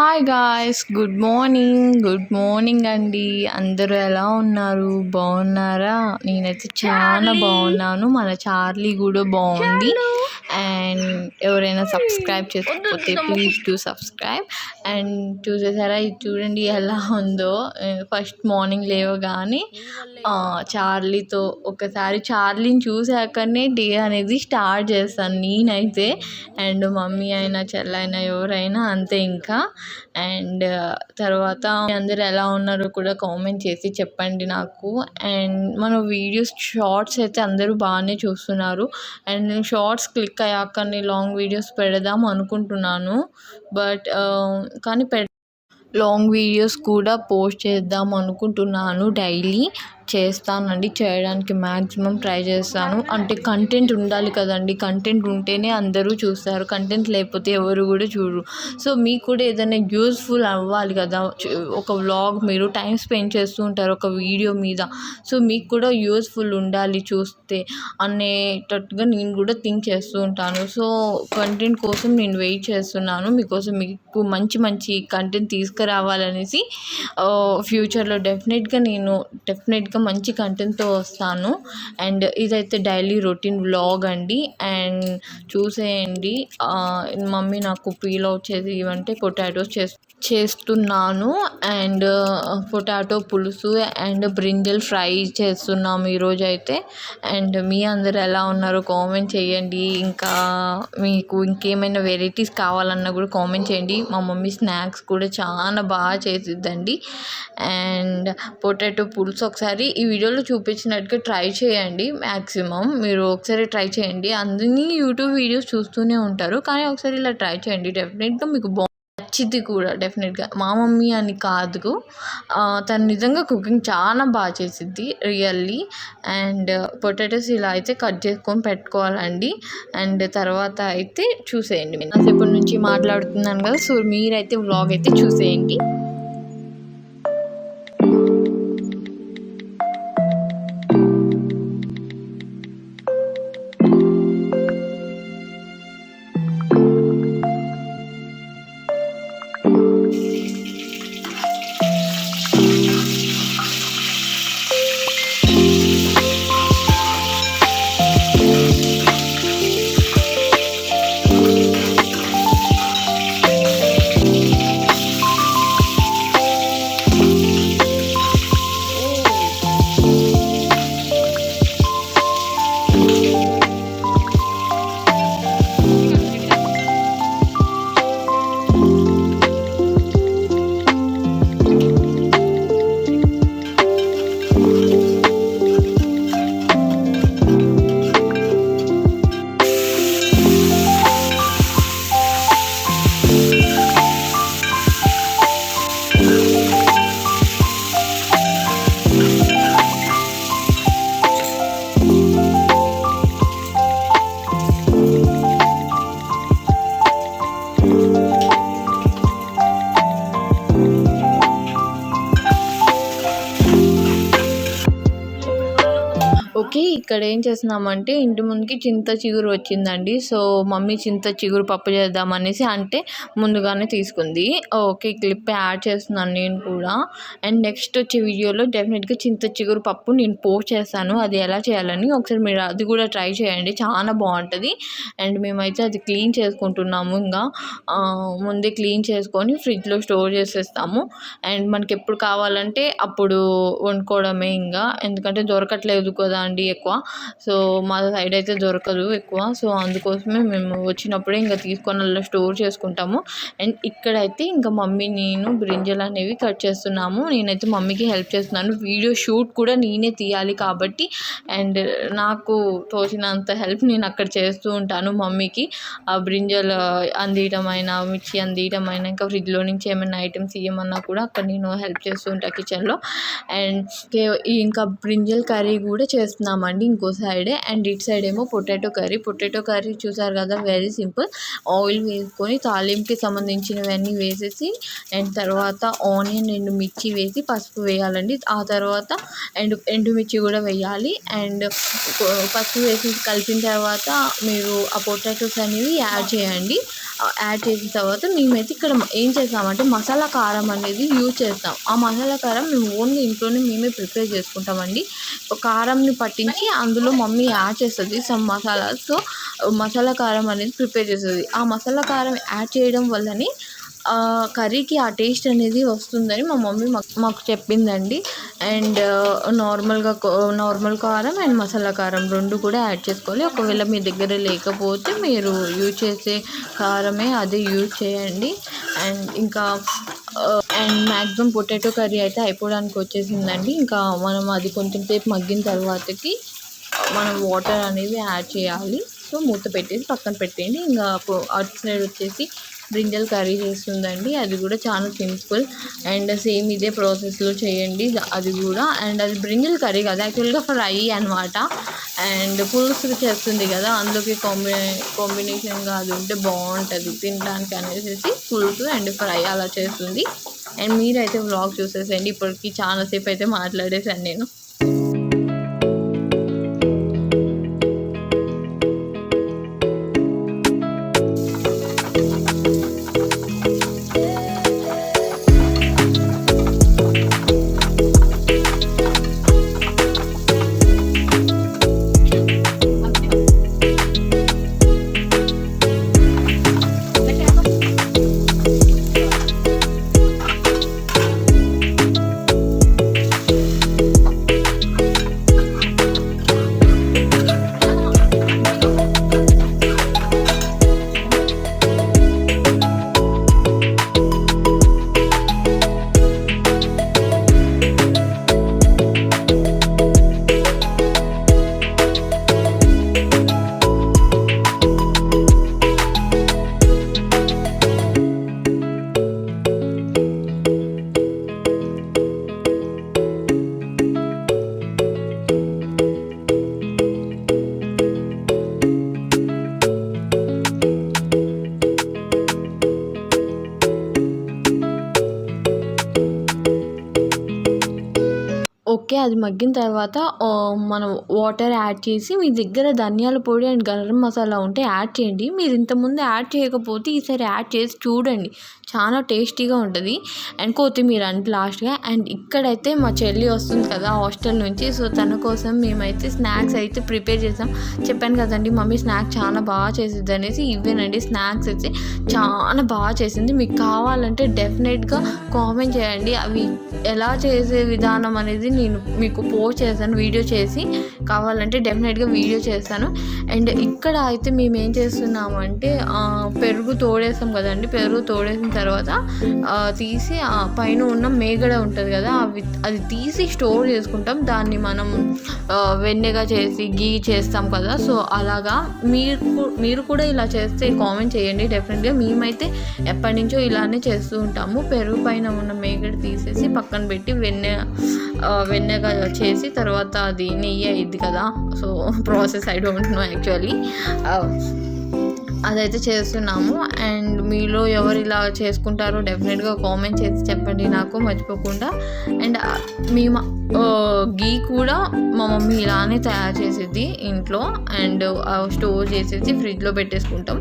Hi guys good morning good morning అండి. అందరూ ఎలా ఉన్నారు? బాగున్నారా? నేనైతే చాలా బాగున్నాను. మన చార్లీ కూడా బాగుంది. అండ్ ఎవరైనా సబ్స్క్రైబ్ చేసుకోకపోతే ప్లీజ్ టు సబ్స్క్రైబ్ అండ్ చూసేసారా? ఇది చూడండి ఎలా ఉందో. ఫస్ట్ మార్నింగ్ లేవగానే చార్లీతో ఒకసారి చార్లీని చూసాకనే డే అనేది స్టార్ట్ చేస్తాను నేనైతే. అండ్ మమ్మీ అయినా చెల్లైనా ఎవరైనా అంతే ఇంకా. అండ్ తర్వాత అందరు ఎలా ఉన్నారో కూడా కామెంట్ చేసి చెప్పండి నాకు. అండ్ మన వీడియోస్ షార్ట్స్ అయితే అందరూ బాగానే చూస్తున్నారు. అండ్ నేను షార్ట్స్ క్లిక్ అయ్యాక నేను లాంగ్ వీడియోస్ పెడదాం అనుకుంటున్నాను. బట్ కానీ పె లాంగ్ వీడియోస్ కూడా పోస్ట్ చేద్దాం అనుకుంటున్నాను డైలీ. చేస్తానండి చేయడానికి మ్యాక్సిమం ట్రై చేస్తాను. అంటే కంటెంట్ ఉండాలి కదండి కంటెంట్ ఉంటేనే అందరూ చూస్తారు కంటెంట్ లేకపోతే ఎవరు కూడా చూడరు. సో మీకు కూడా ఏదైనా యూస్ఫుల్ అవ్వాలి కదా ఒక వ్లాగ్ మీరు టైం స్పెండ్ చేస్తూ ఉంటారు ఒక వీడియో మీద. సో మీకు కూడా యూస్ఫుల్ ఉండాలి చూస్తే అనేటట్టుగా నేను కూడా థింక్ చేస్తూ ఉంటాను. సో కంటెంట్ కోసం నేను వెయిట్ చేస్తున్నాను. మీకోసం మీకు మంచి మంచి కంటెంట్ తీసుకురావాలనేసి ఫ్యూచర్లో డెఫినెట్గా నేను డెఫినెట్గా మంచి కంటెంట్తో వస్తాను. అండ్ ఇదైతే డైలీ రొటీన్ వ్లాగ్ అండి. అండ్ చూసేయండి. మమ్మీ నాకు పీల్ అవుట్ చేసి ఇవంటే పొటాటోస్ చేస్ చేస్తున్నాను. అండ్ పొటాటో పులుసు అండ్ బ్రింజల్ ఫ్రై చేస్తున్నాము ఈరోజు అయితే అండ్ మీ అందరు ఎలా ఉన్నారో కామెంట్ చేయండి. ఇంకా మీకు ఇంకేమైనా వెరైటీస్ కావాలన్నా కూడా కామెంట్ చేయండి. మా మమ్మీ స్నాక్స్ కూడా చాలా బాగా చేసిద్దండి. అండ్ పొటాటో పులుసు ఒకసారి ఈ వీడియోలో చూపించినట్టుగా ట్రై చేయండి మ్యాక్సిమం మీరు ఒకసారి ట్రై చేయండి. అందరినీ యూట్యూబ్ వీడియోస్ చూస్తూనే ఉంటారు. కానీ ఒకసారి ఇలా ట్రై చేయండి. డెఫినెట్గా మీకు నచ్చింది నచ్చిద్ది కూడా డెఫినెట్గా. మా మమ్మీ అని కాదు. తను నిజంగా కుకింగ్ చాలా బాగా చేసిద్ది రియల్లీ. అండ్ పొటాటోస్ ఇలా అయితే కట్ చేసుకొని పెట్టుకోవాలండి. అండ్ తర్వాత అయితే చూసేయండి. నాసేపటి నుంచి మాట్లాడుతున్నాను కదా సో మీరైతే వ్లాగ్ అయితే చూసేయండి. ఇక్కడ ఏం చేస్తున్నామంటే ఇంటి ముందుకి చింత చిగురు వచ్చిందండి. సో మమ్మీ చింత చిగురు పప్పు చేద్దామనేసి అంటే ముందుగానే తీసుకుంది. ఓకే క్లిప్ యాడ్ చేస్తున్నాను నేను కూడా. అండ్ నెక్స్ట్ వచ్చే వీడియోలో డెఫినెట్గా చింత చిగురు పప్పు నేను పోస్ట్ చేస్తాను. అది ఎలా చేయాలని ఒకసారి మీరు అది కూడా ట్రై చేయండి. చాలా బాగుంటుంది. అండ్ మేమైతే అది క్లీన్ చేసుకుంటున్నాము ఇంకా ముందే క్లీన్ చేసుకొని ఫ్రిడ్జ్లో స్టోర్ చేసేస్తాము. అండ్ మనకి ఎప్పుడు కావాలంటే అప్పుడు వండుకోవడమే ఇంకా ఎందుకంటే దొరకట్లేదు కదా అండి ఎక్కువ. సో మా సైడ్ అయితే దొరకదు ఎక్కువ. సో అందుకోసమే మేము వచ్చినప్పుడే ఇంకా తీసుకొని అలా స్టోర్ చేసుకుంటాము. అండ్ ఇక్కడైతే ఇంకా మమ్మీ నేను బ్రింజల్ అనేవి కట్ చేస్తున్నాము. నేనైతే మమ్మీకి హెల్ప్ చేస్తున్నాను. వీడియో షూట్ కూడా నేనే తీయాలి కాబట్టి. అండ్ నాకు తోచినంత హెల్ప్ నేను అక్కడ చేస్తూ ఉంటాను మమ్మీకి. ఆ బ్రింజల్ అందియటం అయినా మిర్చి అందియటం అయినా ఇంకా ఫ్రిడ్జ్లో నుంచి ఏమైనా ఐటమ్స్ ఇవ్వమన్నా కూడా అక్కడ నేను హెల్ప్ చేస్తూ ఉంటాను కిచెన్లో. అండ్ ఇంకా బ్రింజల్ కర్రీ కూడా చేస్తున్నాను అండి ఇంకో సైడే అండ్ ఇటు సైడ్ ఏమో పొటాటో కర్రీ. పొటాటో కర్రీ చూసారు కదా వెరీ సింపుల్ ఆయిల్ వేసుకొని తాలింపుకి సంబంధించినవన్నీ వేసేసి అండ్ తర్వాత ఆనియన్ ఎండు మిర్చి వేసి పసుపు వేయాలండి. ఆ తర్వాత ఎండు ఎండుమిర్చి కూడా వేయాలి. అండ్ పసుపు వేసి కలిపిన తర్వాత మీరు ఆ పొటాటోస్ అనేవి యాడ్ చేయండి. యాడ్ చేసిన తర్వాత మేమైతే ఇక్కడ ఏం చేస్తామంటే మసాలా కారం అనేది యూజ్ చేస్తాం. ఆ మసాలా కారం మేము ఓన్లీ ఇంట్లోనే మేమే ప్రిపేర్ చేసుకుంటామండి. కారంని పట్టించి అందులో మమ్మీ యాడ్ చేస్తుంది సమ్ మసాలా సో మసాలా కారం అనేది ప్రిపేర్ చేస్తుంది. ఆ మసాలా కారం యాడ్ చేయడం వల్లనే కర్రీకి ఆ టేస్ట్ అనేది వస్తుందని మా మమ్మీ మాకు మాకు చెప్పిందండి. అండ్ నార్మల్గా నార్మల్ కారం అండ్ మసాలా కారం రెండు కూడా యాడ్ చేసుకోవాలి. ఒకవేళ మీ దగ్గర లేకపోతే మీరు యూజ్ చేసే కారమే అదే యూజ్ చేయండి. అండ్ ఇంకా అండ్ మ్యాక్సిమం పొటాటో కర్రీ అయితే అయిపోవడానికి వచ్చేసిందండి. ఇంకా మనం అది కొంచెం సేపు మగ్గిన తర్వాతకి మనం వాటర్ అనేది యాడ్ చేయాలి. సో మూత పెట్టేసి పక్కన పెట్టేయండి. ఇంకా అటు సైడ్ వచ్చేసి బ్రింజల్ కర్రీ చేస్తుందండి. అది కూడా చాలా సింపుల్. అండ్ సేమ్ ఇదే ప్రాసెస్లో చేయండి. అది కూడా. అండ్ అది బ్రింజల్ కర్రీ కదా యాక్చువల్గా ఫ్రై అనమాట అండ్ పులుసు చేస్తుంది కదా అందులోకి కాంబి కాంబినేషన్గా అది ఉంటే బాగుంటుంది. తినడానికి అనేసి పులుసు అండ్ ఫ్రై అలా చేస్తుంది. అండ్ మీరైతే వ్లాగ్ చూసేసేయండి. ఇప్పటికి చాలాసేపు అయితే మాట్లాడేసాను నేను. అది మగ్గిన తర్వాత మనం వాటర్ యాడ్ చేసి మీ దగ్గర ధనియాల పొడి అండ్ గరం మసాలా ఉంటే యాడ్ చేయండి. మీరు ఇంతకుముందు యాడ్ చేయకపోతే ఈసారి యాడ్ చేసి చూడండి. చాలా టేస్టీగా ఉంటుంది. అండ్ కొత్తిమీర అంటే లాస్ట్గా అండ్ ఇక్కడైతే మా చెల్లి వస్తుంది కదా హాస్టల్ నుంచి సో తన కోసం మేమైతే స్నాక్స్ అయితే ప్రిపేర్ చేసాం. చెప్పాను కదండి మమ్మీ స్నాక్స్ చాలా బాగా చేసిద్ది అనేసి ఇవేనండి స్నాక్స్ అయితే చాలా బాగా చేసింది. మీకు కావాలంటే డెఫినెట్గా కామెంట్ చేయండి. అవి ఎలా చేసే విధానం అనేది నేను మీకు పోస్ట్ చేస్తాను వీడియో చేసి కావాలంటే డెఫినెట్గా వీడియో చేస్తాను. అండ్ ఇక్కడ అయితే మేము ఏం చేస్తున్నామంటే పెరుగు తోడేస్తాం కదండి. పెరుగు తోడేసిన తర్వాత తీసి పైన ఉన్న మేగడ ఉంటుంది కదా అవి అది తీసి స్టోర్ చేసుకుంటాం. దాన్ని మనం వెన్నెగా చేసి గీ చేస్తాం కదా. సో అలాగా మీరు మీరు కూడా ఇలా చేస్తే కామెంట్ చేయండి. డెఫినెట్గా మేమైతే ఎప్పటి నుంచో ఇలానే చేస్తూ ఉంటాము. పెరుగు పైన ఉన్న మేగడ తీసేసి పక్కన పెట్టి వెన్నె వెన్నెగా చేసి తర్వాత అది నెయ్యి అయ్యిద్ది కదా. So process I don't know actually అదైతే చేస్తున్నాము. అండ్ మీలో ఎవరు ఇలా చేసుకుంటారో డెఫినెట్గా కామెంట్ చేసి చెప్పండి నాకు మర్చిపోకుండా. అండ్ మేము గీ కూడా మా మమ్మీ ఇలానే తయారు చేసేది ఇంట్లో. అండ్ స్టోర్ చేసేసి ఫ్రిడ్జ్లో పెట్టేసుకుంటాం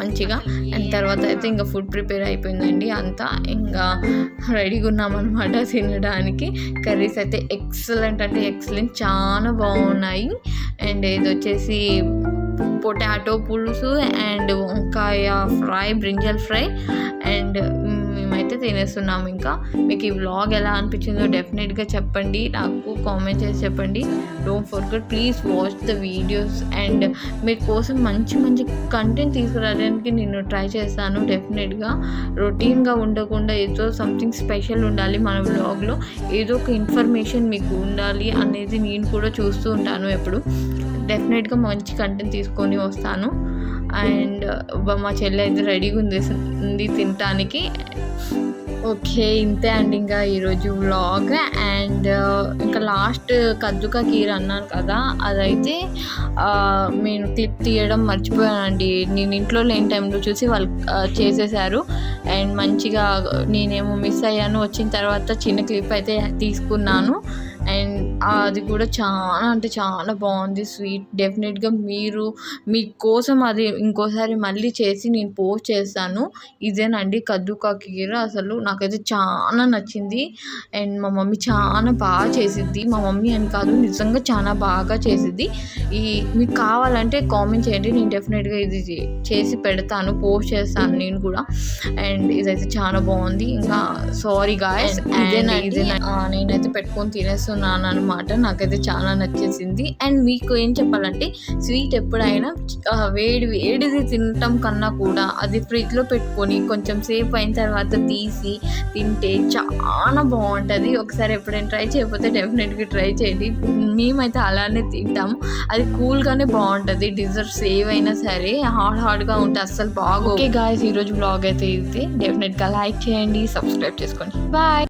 మంచిగా. అండ్ తర్వాత అయితే ఇంకా ఫుడ్ ప్రిపేర్ అయిపోయిందండి అంతా. ఇంకా రెడీగా ఉన్నామన్నమాట తినడానికి. కర్రీస్ అయితే ఎక్సలెంట్ అంటే ఎక్సలెంట్ చాలా బాగున్నాయి. అండ్ ఇది వచ్చేసి పొటాటో పులుసు అండ్ వంకాయ ఫ్రై బ్రింజల్ ఫ్రై అండ్ మేమైతే తినేస్తున్నాము ఇంకా. మీకు ఈ వ్లాగ్ ఎలా అనిపించిందో డెఫినెట్గా చెప్పండి. నాకు కామెంట్ చేసి చెప్పండి. Don't forget please watch the videos and మీకోసం మంచి మంచి కంటెంట్ తీసుకురావడానికి నేను ట్రై చేస్తాను. డెఫినెట్గా రొటీన్గా ఉండకుండా ఏదో సంథింగ్ స్పెషల్ ఉండాలి మన వ్లాగ్లో ఏదో ఒక ఇన్ఫర్మేషన్ మీకు ఉండాలి అనేది నేను కూడా చూస్తూ ఉంటాను ఎప్పుడు. డెఫినెట్గా మంచి కంటెంట్ తీసుకొని వస్తాను. అండ్ మా చెల్లి అయితే రెడీగా ఉంది ఉంది తినటానికి. ఓకే ఇంతే అండి ఇంకా ఈరోజు వ్లాగ్. అండ్ ఇంకా లాస్ట్ కద్దుక కీర్ అన్నాను కదా అదైతే నేను క్లిప్ తీయడం మర్చిపోయానండి. నేను ఇంట్లో లేని టైంలో చూసి వాళ్ళు చేసేసారు అండ్ మంచిగా నేనేమో మిస్ అయ్యాను. వచ్చిన తర్వాత చిన్న క్లిప్ అయితే తీసుకున్నాను. అండ్ అది కూడా చాలా అంటే చాలా బాగుంది. స్వీట్ డెఫినెట్గా మీరు మీకోసం అది ఇంకోసారి మళ్ళీ చేసి నేను పోస్ట్ చేస్తాను. ఇదేనండి కద్దుకా కీర అసలు నాకైతే చాలా నచ్చింది. అండ్ మా మమ్మీ చాలా బాగా చేసిద్ది. మా మమ్మీ అని కాదు నిజంగా చాలా బాగా చేసిద్ది. ఈ మీకు కావాలంటే కామెంట్ చేయండి. నేను డెఫినెట్గా ఇది చేసి పెడతాను. పోస్ట్ చేస్తాను నేను కూడా. అండ్ ఇదైతే చాలా బాగుంది. ఇంకా సారీ గాయస్. ఇదేనండి. ఆ, నేనైతే పెట్టుకొని తినేస్తున్నాను అనమాట నాకైతే చాలా నచ్చేసింది. అండ్ మీకు ఏం చెప్పాలంటే స్వీట్ ఎప్పుడైనా వేడి వేడిది తినటం కన్నా కూడా అది ఫ్రిడ్జ్లో పెట్టుకొని కొంచెం సేపు అయిన తర్వాత తీసి తింటే చాలా బాగుంటుంది. ఒకసారి ఎప్పుడైనా ట్రై చేయకపోతే డెఫినెట్గా ట్రై చేయండి. మేమైతే అలానే తింటాము. అది కూల్గానే బాగుంటుంది. డిజర్ట్స్ ఏవైనా సరే హాట్ హాట్గా ఉంటే అస్సలు బాగా ఓకే గాయస్ ఈరోజు బ్లాగ్ అయితే ఇది. డెఫినెట్గా లైక్ చేయండి సబ్స్క్రైబ్ చేసుకోండి. బాయ్